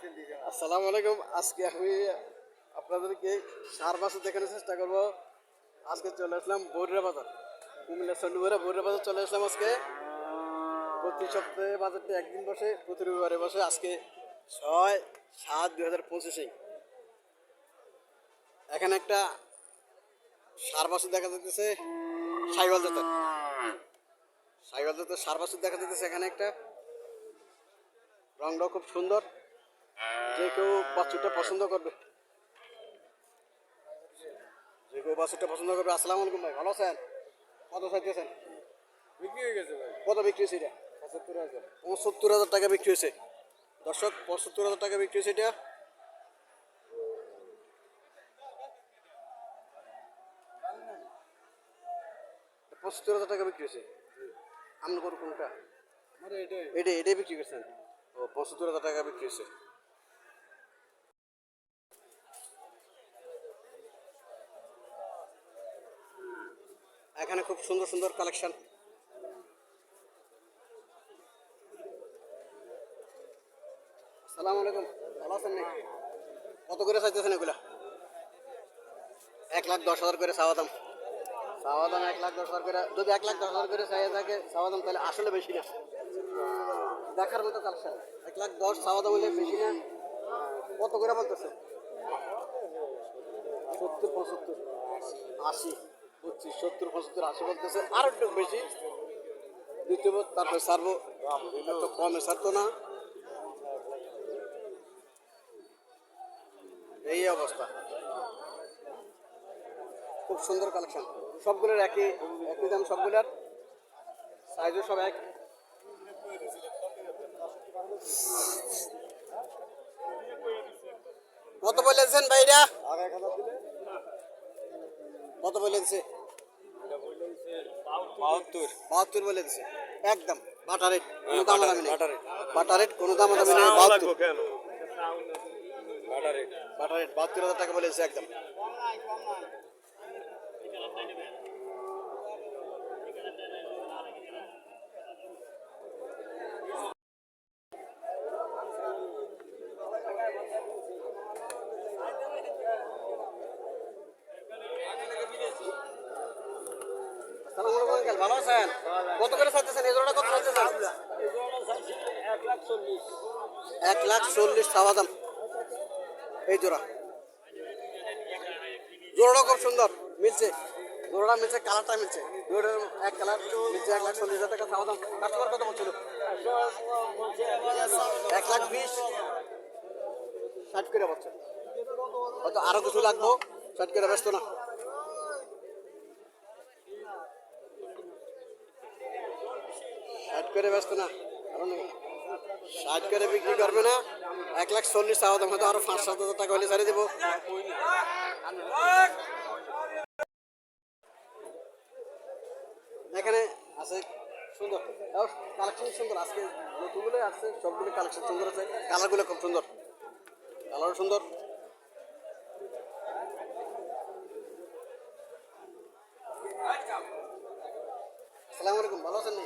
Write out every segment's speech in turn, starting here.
আসসালামু আলাইকুম। আজকে আমি আপনাদেরকে সার বাসে দেখানোর চেষ্টা করব। আজকে চলে আসলাম বৈরা বাজার। কুমিল্লা চন্ডীপুরে বৈরা বাজার চলে আসলাম আজকে। প্রতি সপ্তাহে বাজারটা একদিন বসে, প্রতি রবিবারে বসে। আজকে ছয় সাত দুই হাজার পঁচিশে। এখানে একটা সার বাছুর দেখা যাচ্ছে সাইবাল জাতের। সাইবাল জাতের সার বাছুর দেখা যাচ্ছে এখানে একটা। রংটাও খুব সুন্দর। যে কেউ বাছুরটা পছন্দ করবে। যে কেউ বাছুরটা পছন্দ করবে। আসসালামু আলাইকুম ভাই ভালো আছেন? কত চাইতেছেন? বিক্রি হয়ে গেছে ভাই। কত বিক্রি হয়েছে এটা? পঁচাত্তর হাজার। পঁচাত্তর হাজার টাকা বিক্রি হয়েছে। দর্শক পঁচাত্তর হাজার টাকা বিক্রি হয়েছে এটা। পঁচাত্তর হাজার টাকা বিক্রি হয়েছে। আপনি কোন কোনটা এটা এটাই বিক্রি করছেন? ও পঁচাত্তর হাজার টাকা বিক্রি হয়েছে। এখানে খুব সুন্দর সুন্দর কালেকশন সালাম ভালো আছেন কত করে চাইতেছেন এগুলা? এক লাখ দশ হাজার করে চাওয়া দাম। চাওয়া দাম এক লাখ দশ হাজার করে। যদি এক লাখ দশ হাজার করে চাইয়া থাকে চাওয়া দাম তাহলে আসলে বেশি না। দেখার মতো কালেকশন এক লাখ দশ চাওয়া দাম হলে বেশি না। কত করে বলতেছে? সত্তর, পঁচাত্তর, আশি। বুঝছি, সত্তর পঁচাত্তর আশি বলতেছে, আর একটু বেশি। দ্বিতীয় তারপরে সারবো এত কমে সারতো না। এই অবস্থা। খুব সুন্দর কালেকশন সবগুলোর একই একই দাম, সবগুলোর। সাইজও সব এক। কত বলেছেন ভাইরা? আর বলে কত বলেছে বাহাত্তর। বাহাত্তর বলে দিছে। একদম বাটা রেট কোনো দাম দামি নেই। বাটা। রেট। কোনো দাম দামি নেই বাহাত্তর। বাটা রেট। বাটা রেট বাহাত্তর হাজার টাকা বলেছে একদম আসসালামু আলাইকুম আঙ্কেল, ভালো আছেন? কত করে চাইতেছেন এই জোড়াটা কত চাইতেছেন এক লাখ চল্লিশ। চাওয়া দাম। এই জোড়া। জোড়াটা খুব সুন্দর। মিলছে। জোড়াটা মিলছে, কালারটা মিলছে। জোড়ার এক কালার মিলছে, এক লাখ চল্লিশ হাজার টাকা চাওয়া দাম। কাস্টমার কত বলছিল? এক লাখ বিশ। ষাট করে বলছে। হয়তো আরও কিছু লাগবো। ষাট করে ব্যস্ত না। করে ব্যস্ত না। ষাট করে বিক্রি করবে না, এক লাখ চল্লিশ চাওয়া দাম আরও পাঁচ সাত হাজার টাকা হলে ছাড়িয়ে দেবো। এখানে আছে সুন্দর। কালেকশন সুন্দর। আজকে নতুনগুলো আসছে সবগুলো কালেকশন সুন্দর আছে। কালারগুলো খুব সুন্দর। কালারও সুন্দর। আসসালামু আলাইকুম, ভালো আছেন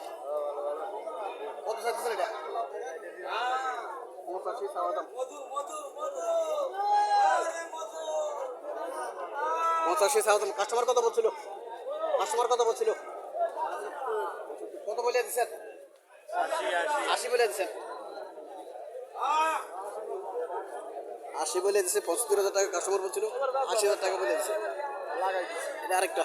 পঁচাশি চাওয়া কাস্টমার কত বলছিল। কাস্টমার কত বলছিল। কত বলে দিচ্ছেন? আশি বলে দিচ্ছেন। আশি বলে দিচ্ছে, পঁচাত্তর হাজার টাকা কাস্টমার বলছিল, আশি হাজার টাকা বলে দিচ্ছে। আরেকটা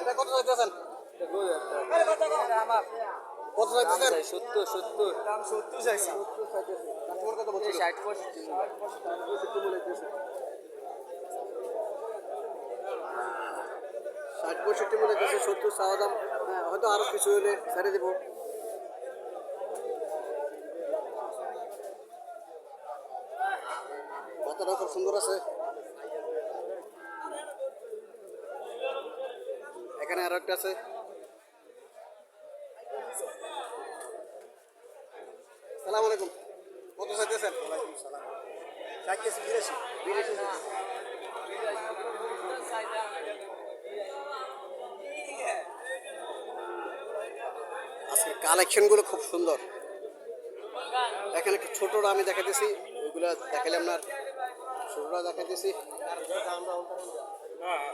এটা কত চাইতেছেন কত চাইতেছেন সত্তর সত্তর। দাম সত্তর চাইছি। কাস্টমার কত বলছিল? ষাট পঁয়ষট্টি। ষাট পঁয়ষট্টি মনে হচ্ছে সত্তর চাওয়া দাম। হ্যাঁ, হয়তো আরও কিছু হলে ছেড়ে দেবো। মাথাটাও খুব সুন্দর আছে। এখানে আরও একটা আছে। সালাম আলাইকুম। কত চাইতেছেন? চাইতেছি বিরাশি। বিরাশি কালেকশনগুলো খুব সুন্দর। এখানে একটা ছোটরা আমি দেখাতেছি ওইগুলো দেখালাম আপনার ছোটরা দেখাতেছি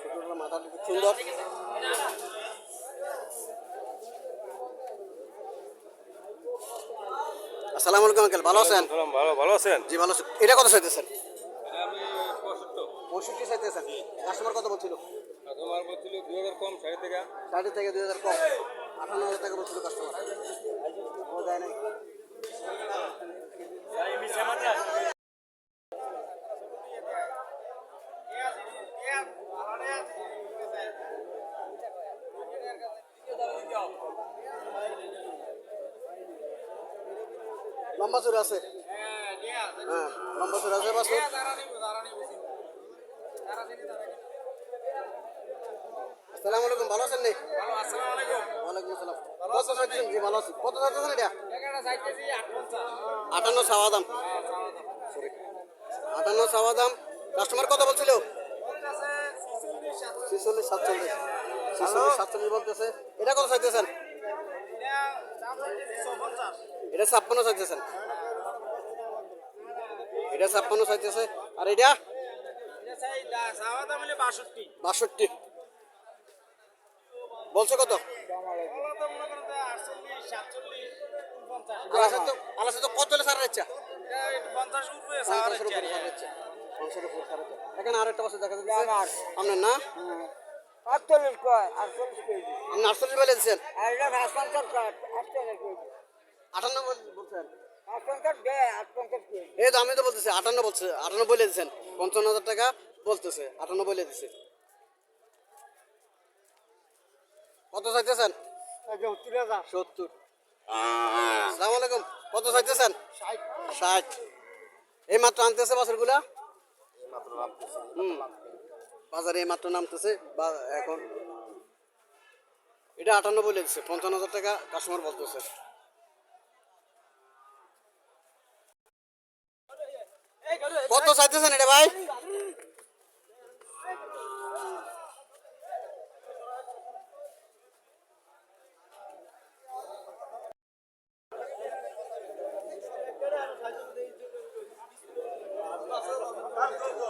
ছোটরা মাথাটা খুব সুন্দর। আসসালামু আলাইকুম আঙ্কেল। ভালো আছেন? ভালো ভালো আছেন? জি ভালো আছেন এটা কত চাইতেছেন? পঁয়ষট্টি। চাইতেছেন? কাস্টমার কত বলছিল? কাস্টমার বলছিল দুই হাজার কম সাড়ে থেকে সাড়ে থেকে দুই হাজার কম। আঠান্ন হাজার টাকা বলছিল কাস্টমার ও দেয় নাই লম্বা চুর আছে? হ্যাঁ লম্বা চুর আছে বাসু আসসালামু আলাইকুম, ভালো আছেন নি? ওয়ালাইকুম ভালো আছি। কত চাইতেছেন এটা? আটান্ন Sorry. আটান্ন চাওয়া দাম। কাস্টমার কত বলছিল? ছিচল্লিশ সাতচল্লিশ। ছিচল্লিশ, সাতচল্লিশ বলতেছে। এটা কত চাইতেছেন? এটা ছাপ্পান্ন চাইতেছেন এটা ছাপ্পান্ন চাইতেছে। আর এটা? বাষট্টি। বলছো কত? আলাসে তো কত হলে সারার ইচ্ছা। এখানে আরেকটা বছর দেখা যাচ্ছে। আপনার না? আটচল্লিশ কয়? আটচল্লিশ কেজি। আপনি আটচল্লিশ বলে আর এটা ভাত পঞ্চাশ আটচল্লিশ কেজি। আটান্ন বলছেন এই তো আমি তো বলতেছি আটান্ন বলছে আটান্ন বলে দিচ্ছেন পঞ্চান্ন হাজার টাকা বলতেছে আটান্ন বলে দিচ্ছে কত চাইতেছেন? সত্তর হাজার। সত্তর। আসসালামু আলাইকুম কত চাইতেছেন? ষাট। এই মাত্র আনতেছে বাছরগুলা? হুম। বাজারে মাত্র নামতেছে, বা এখন এটা আটান্ন লেগেছে পঞ্চান্ন হাজার টাকা কাস্টমার বলতেছে। কত চাইতেছেন এটা ভাই?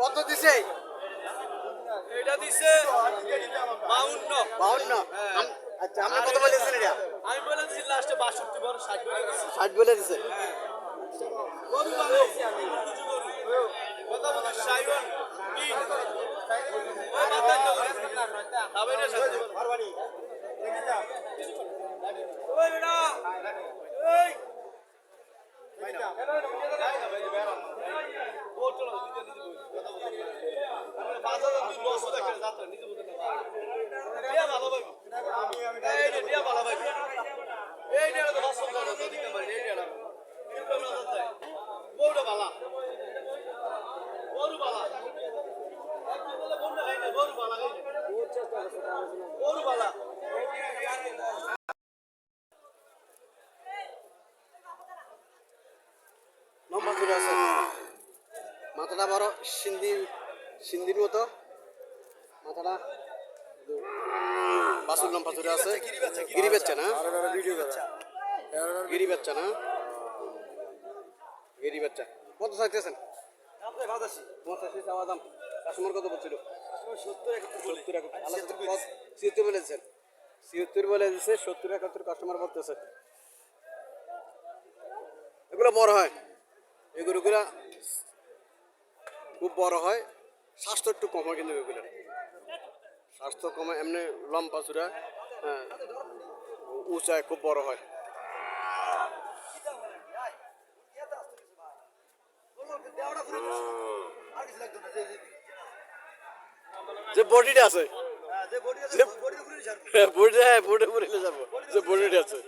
কত দিছে? এটা দিছে বাউন্ন। বাউন্ন। আচ্ছা আপনি কত বলেছেন এটা? আমি বলেছি লাস্টে বাষট্টি বড় ষাট বলে দিছি। ষাট বলে দিছে। গরু বানাইছি আমি। কথা বলতে সাইওয়ান তিন ওই মাথায় তো খাবে না সাথে ওই বেটা এই গরু বালা লম্বা চুলে আছে মাথাটা বড় সিন্ধি সিন্ধির মতো। মাথাটা বাসুর লম্বা চুলে আছে। গিরি বাচ্চা না? গিরি বাচ্চা না? গিরি বাচ্চা কত চাইতেছেন? পঁচাশি চাওয়া দাম। কাস্টমার কত বলছিল? ছিয়াত্তর বলেছেন ছিয়াত্তর বলে দিছে, সত্তর একাত্তর কাস্টমার বলতেছে। এগুলো বড় হয়। এগুলোগুলা খুব বড় হয়। স্বাস্থ্য একটু কম হয় কিন্তু এগুলো। স্বাস্থ্য কমে এমনি লম্বা চূড়া হ্যাঁ উঁচায় খুব বড় হয়। যে বডিটা আছে। হ্যাঁ, হ্যাঁ যে বডিটা আছে।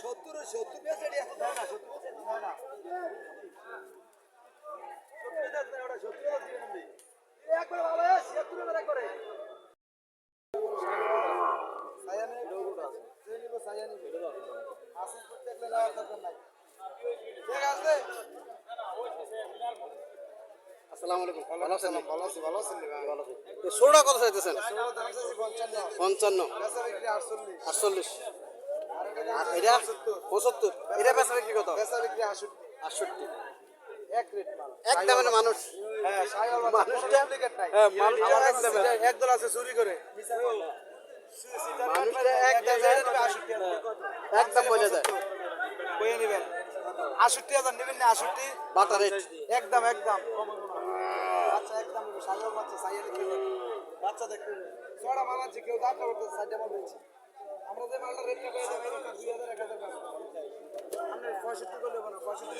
সত্তর সত্তর আছে একবার আছে সত্তর করে সায়ানে যে নিব সায়ানে আসেন করতে গেলে নেওয়ার দরকার নাই। ঠিক আছে? আসসালামু আলাইকুম। ভালো আছেন ভালো আছি ভালো আছেন ভালো আছি। সোডা কত চাইতেছেন? ষোলো দাম চাইছি পঞ্চান্ন। পঞ্চান্ন বেচা বিক্রি আটচল্লিশ। আটচল্লিশ এটা পঁচাত্তর। এটা বেচা বিক্রি কত? বেচা বিক্রি আটষট্টি। আটষট্টি এক রেট মাল। এক দামের মানুষ। হ্যাঁ মানুষটা হ্যাঁ মানুষটা এক দামের। একদল আছে চুরি করে। মানুষটা এক দামের একদম বোঝা যায়। বইয়ে নেবেন। আষট্টি হাজার নেবেন না আষট্টি বাটা রেট। একদম একদম একদম সাইয়াল বাচ্চা সাইয়াল কি বাচ্চা দেখতে ছড়া মাল আছে কেউ দাঁড়টা করতে সাইডে মাল দিচ্ছে আমরা যে মালটা রেটটা পেয়ে যাব এটা দুই হাজার, এক হাজার আমরা পঁয়ষট্টি করলে বলো পঁয়ষট্টি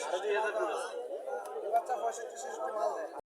বাচ্চা পঁয়ষট্টি ছেষট্টি মাল দেয়।